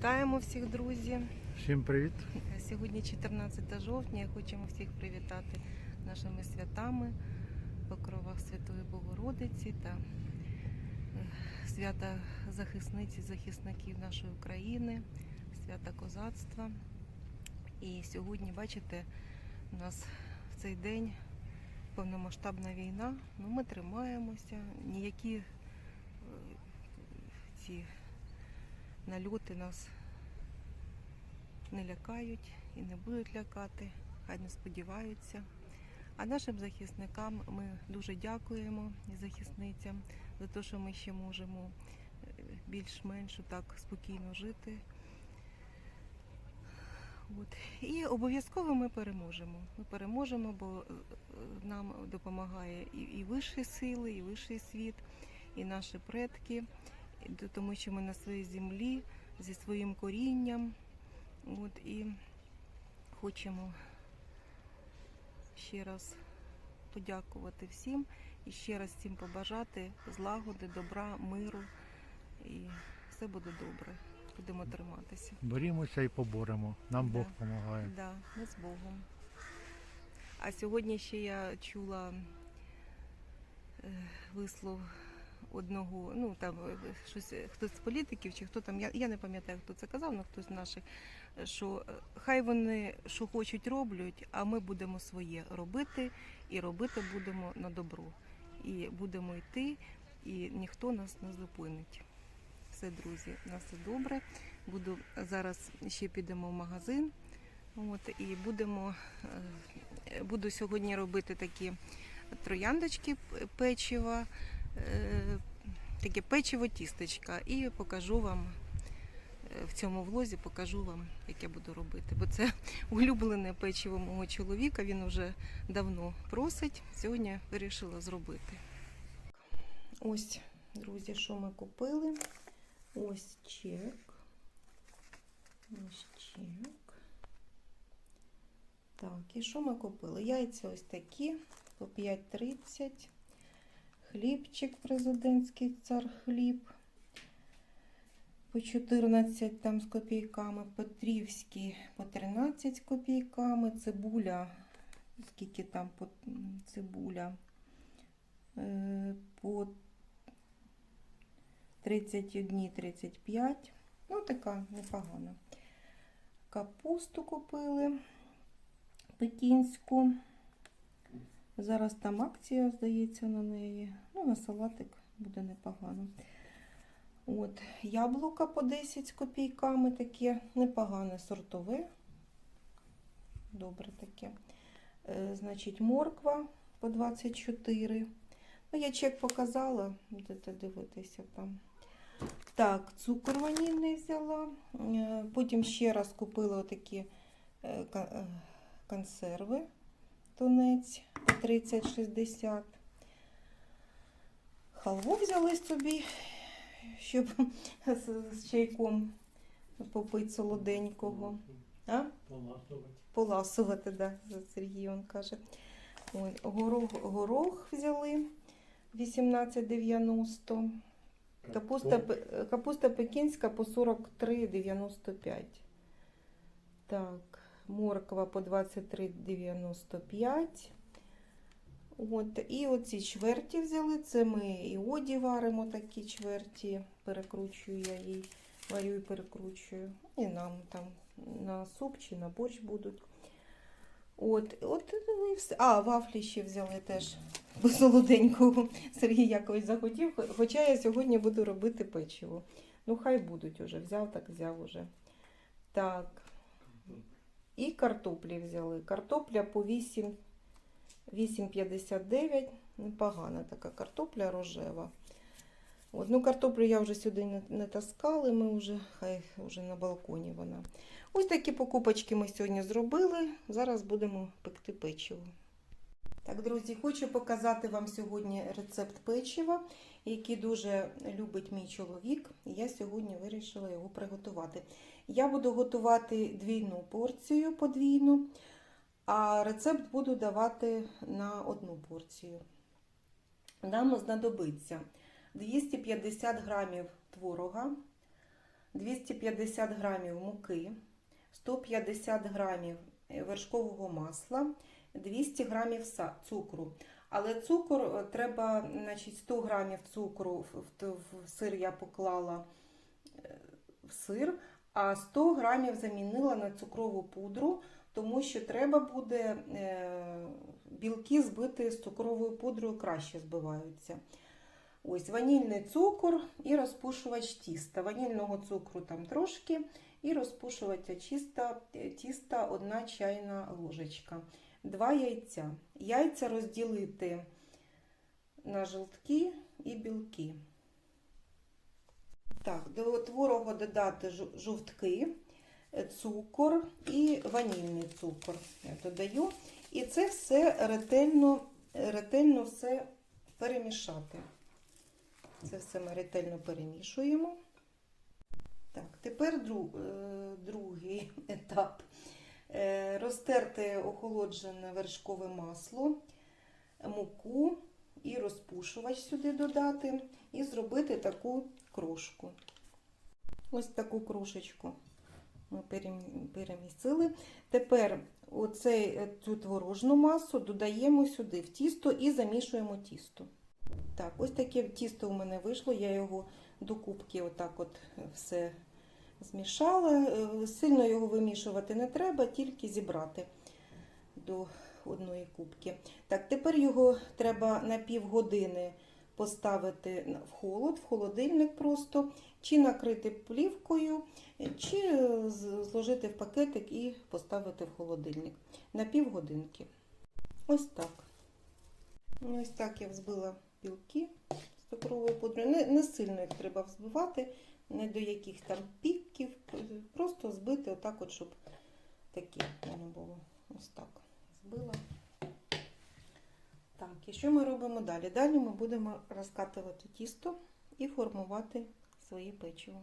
Вітаємо всіх, друзі. Всім привіт! Сьогодні 14 жовтня. Хочемо всіх привітати нашими святами, покровах Святої Богородиці та е, свята захисниці, захисників нашої України, свята козацтва. І сьогодні, бачите, у нас в цей день повномасштабна війна. Ну, ми тримаємося, ніякі е, ці нальоти нас не лякають і не будуть лякати, хай не сподіваються. А нашим захисникам ми дуже дякуємо захисницям за те, що ми ще можемо е, більш-менш так спокійно жити. От. І обов'язково ми переможемо. Ми переможемо, бо е, е, нам допомагає і, і вищі сили, і вищий світ, і наші предки, тому що ми на своїй землі зі своїм корінням. От і хочемо ще раз подякувати всім і ще раз всім побажати злагоди, добра, миру. І все буде добре. Будемо триматися. Борімося і поборемо. Нам Да. Бог допомагає. Да, ми з Богом. А сьогодні ще я чула е, вислов одного, ну там е, щось, е, хтось з політиків чи хто там, я, я не пам'ятаю, хто це казав, але хтось з наших, е, що хай вони що хочуть роблять, а ми будемо своє робити і робити будемо на добро. І будемо йти, і ніхто нас не зупинить. Все, друзі, у нас все добре. Буду зараз ще підемо в магазин. От, і будемо, буду сьогодні робити такі трояндочки печива, таке печиво тістечка. І покажу вам е, в цьому влозі, покажу вам, як я буду робити. Бо це улюблене печиво мого чоловіка. Він вже давно просить. Сьогодні вирішила зробити. Ось, друзі, що ми купили. Ось чек. Ось чек. Так, і що ми купили? Яйця ось такі по 5,30. Хлібчик президентський цар хліб. По 14 там з копійками. Петрівський по 13 з копійками. Цибуля. Скільки там по цибуля? Е, По 31,35. Ну, така непогана. Капусту купили пекінську. Зараз там акція, здається, на неї. Ну, на салатик буде непогано. От, яблука по 10 копійками таке непогане сортове. Добре таке. Е, значить, морква по 24. Ну, я чек показала, будете дивитися там. Так, цукор ванільний взяла. Е, Потім ще раз купила отакі е, е, консерви. Тунець 30-60. Халву взяли собі, щоб з, з чайком попити солоденького. А? Поласувати, да, Сергій он каже. Ой, горох, горох взяли 18,90. Капуста, капуста пекінська по 43,95. Так, морква по 23,95. От, і оці чверті взяли. Це ми і оді варимо такі чверті. Перекручую я її, варю і перекручую. І нам там на суп чи на борщ будуть. От, от ну і все. А, вафлі ще взяли теж солоденького. Сергій Якович захотів, хоча я сьогодні буду робити печиво. Ну, хай будуть уже. Взяв, так взяв уже. Так. І картоплі взяли. Картопля по 8, 8,59. Непогана така картопля рожева. От, ну, картоплю я вже сюди не, не таскали, ми вже, хай вже на балконі вона. Ось такі покупочки ми сьогодні зробили. Зараз будемо пекти печиво. Так, друзі, хочу показати вам сьогодні рецепт печива, який дуже любить мій чоловік. Я сьогодні вирішила його приготувати. Я буду готувати двійну порцію подвійну, а рецепт буду давати на одну порцію. Нам знадобиться 250 грамів творога, 250 грамів муки, 150 грамів вершкового масла, 200 грамів цукру. Але цукор е, треба, значить, 100 грамів цукру в сир я поклала е, в сир, а 100 грамів замінила на цукрову пудру, тому що треба буде е, білки збити з цукровою пудрою краще збиваються. Ось ванільний цукор і розпушувач тіста. Ванільного цукру там трошки, і розпушувача чиста, тіста 1 чайна ложечка. Два яйця. Яйця розділити на жовтки і білки. Так, до творогу додати жовтки, е, цукор і ванільний цукор. Я додаю. І це все ретельно, ретельно все перемішати. Це все ми ретельно перемішуємо. Так, тепер друг, е, другий етап. Е, Розтерти охолоджене вершкове масло, муку і розпушувач сюди додати, і зробити таку крошку. Ось таку крошечку ми перем- перемісили. Тепер оцей, е, цю творожну масу додаємо сюди в тісто і замішуємо тісто. Так, ось таке тісто у мене вийшло. Я його до кубки отак от все змішала. Е, Сильно його вимішувати не треба, тільки зібрати до одної кубки. Так, тепер його треба на півгодини поставити в холод, в холодильник просто, чи накрити плівкою, чи е, зложити в пакетик і поставити в холодильник на півгодинки. Ось так. Ось так я взбила білки з цукровою пудрою. Не, не сильно їх треба взбивати, не до яких там піків. Просто збити отак, от, щоб таке воно було. Ось так. Збила. Так, і що ми робимо далі? Далі ми будемо розкатувати тісто і формувати своє печиво.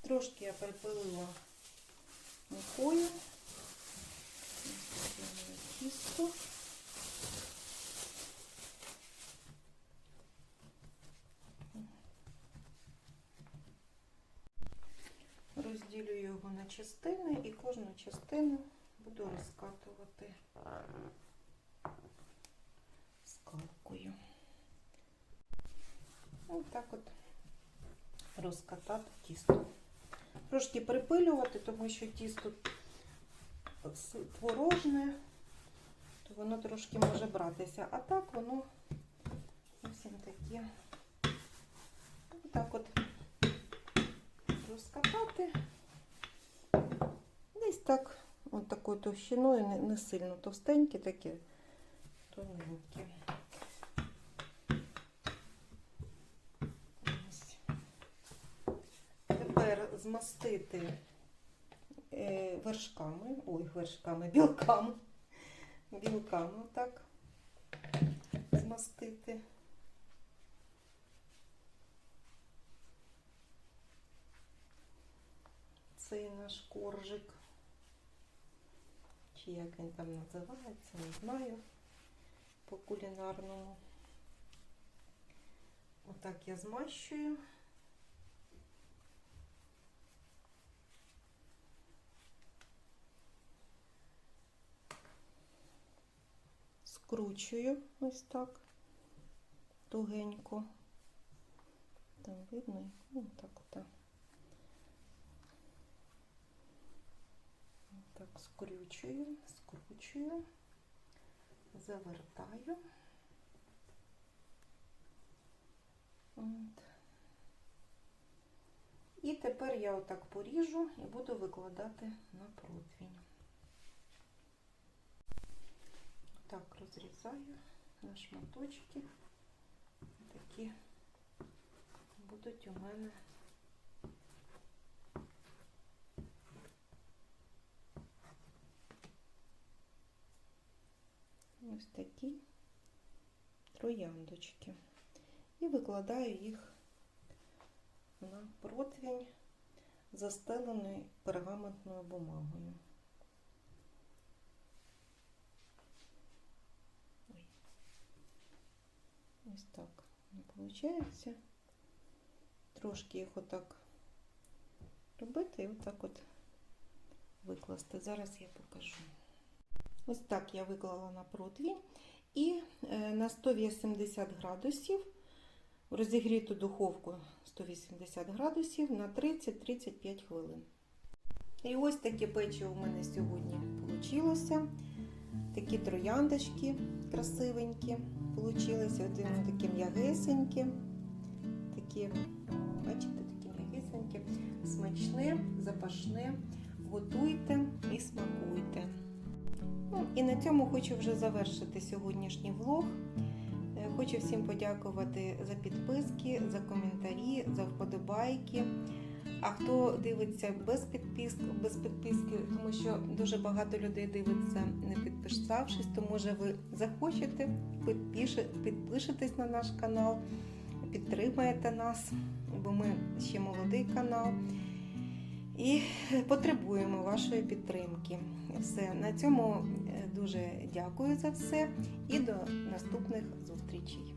Трошки я припилила мукою. Тісто. Розділю його на частини і кожну частину буду розкатувати Ось так от розкатати тісто. Трошки припилювати, тому що тісто творожне, то воно трошки може братися. А так воно зовсім таке. Так от розкатати. Десь так, от такою товщиною, не, сильно товстенькі, такі тоненькі. Ось. Тепер змастити е, вершками, ой, вершками, білками. Білками так змастити. цей наш коржик. Чи як він там називається, не знаю по кулінарному. Отак я змащую. Скручую ось так тугенько. Там видно, ну так отак. Так, скручую, скручую, завертаю. От. І тепер я отак поріжу і буду викладати на противень. Так, розрізаю на шматочки. Такі будуть у мене ось такі трояндочки. І викладаю їх на противень, застелений пергаментною бумагою. Ой. Ось так виходить. Трошки їх отак робити і отак от викласти. Зараз я покажу. Ось так я виклала на противінь і е, на 180 градусів в розігріту духовку 180 градусів на 30-35 хвилин. І ось таке печиво у мене сьогодні вийшло. Такі трояндочки красивенькі получилися. От вони такі м'ягесенькі. Такі, бачите, такі м'ягесенькі, смачне, запашне. Готуйте і смакуйте. Ну, і на цьому хочу вже завершити сьогоднішній влог. Е, Хочу всім подякувати за підписки, за коментарі, за вподобайки. А хто дивиться без підписки, без підписки, тому що дуже багато людей дивиться, не підписавшись, то може ви захочете, підпише- підпишетесь на наш канал, підтримаєте нас, бо ми ще молодий канал. І потребуємо вашої підтримки. Все на цьому е, дуже дякую за все і до наступних зустрічей.